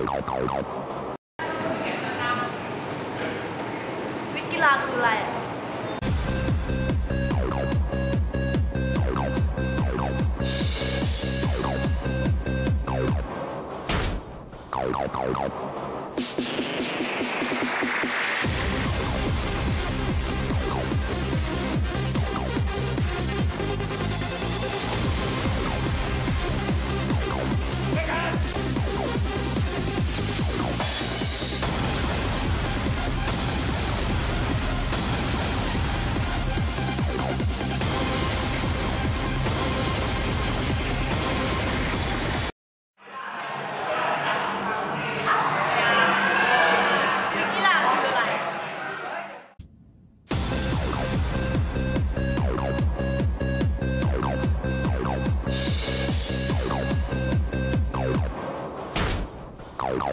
วิทยกีฬาคืออะไรอะ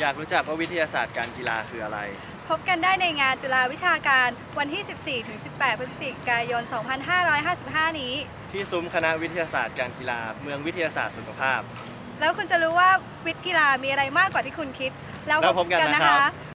อยากรู้จักว่าวิทยาศาสตร์การกีฬาคืออะไร พบกันได้ในงานจุฬาวิชาการวันที่ 14ถึง18 พฤศจิกายน 2555 นี้ ที่ซุ้มคณะวิทยาศาสตร์การกีฬา เมืองวิทยาศาสตร์สุขภาพ แล้วคุณจะรู้ว่าวิทย์กีฬามีอะไรมากกว่าที่คุณคิด แล้วแล้วพบกันนะครับ